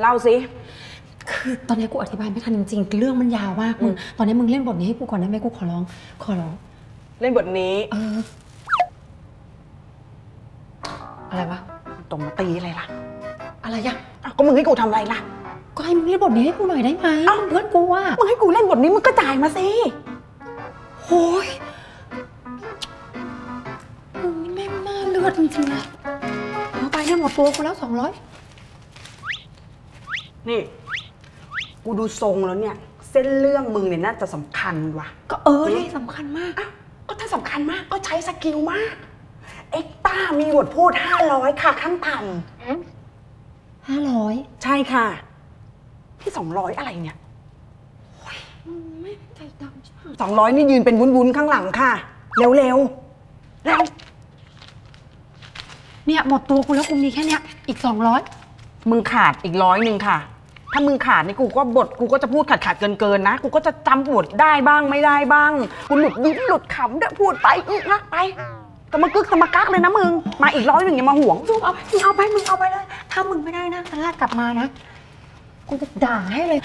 เล่าสิคือตอนนี้กูอธิบายไม่ทันจริงๆ เรื่องมันยาวมากมึง ตอนนี้มึงเล่นบทนี้ให้กูก่อนได้ไหมกูขอร้อง ขอร้อง เล่นบทนี้เออ อะไรวะตรงมาตีอะไรล่ะอะไรอะอ้าวก็มึงให้กูทำอะไรล่ะ ก็ให้มึงเล่นบทนี้ให้กูหน่อยได้ไหมเอ้า เพื่อนกูอะมึงให้กูเล่นบทนี้มึงก็จ่ายมาสิโอ้ยมึงนี่แม่งน่าเลือดจริงๆนะเอาไปเนี่ยหมดตัวกูแล้วสองร้อย นี่ กูดูทรงแล้วเนี่ย เส้นเรื่องมึงเนี่ยน่าจะสำคัญว่ะ ก็เออนี่สำคัญมาก อ้าวก็ถ้าสำคัญมากก็ใช้สกิลมาก เอ็กต้ามีบทพูด 500 ค่ะขั้นต่ห้าร้อยำใช่ค่ะ พี่ 200 อะไรเนี่ย ไม่ใจดำใช่ไหม200 นี่ยืนเป็นวุ้นๆ ข้างหลังค่ะ เร็วๆ เร็ว เนี่ยหมดตัวกูแล้วกูมีแค่เนี้ยอีกสองร้อยมึงขาดอีกร้อยหนึ่งค่ะ ถ้ามึงขาดนี่กูก็บทกูก็จะพูดขาดขาดเกินเกินๆนะ กูก็จะจำบทได้บ้างไม่ได้บ้าง กูหลุดยิ้มหลุดขำด้วยพูดไปอีกนะไปตะมากึกตะมากักเลยนะมึง มาอีกร้อยหนึ่งอย่ามาห่วงมึงเอาไปมึงเอาไป มึงเอาไปเลย ถ้ามึงไม่ได้นะคันแรกกลับมานะ กูจะด่าให้เลย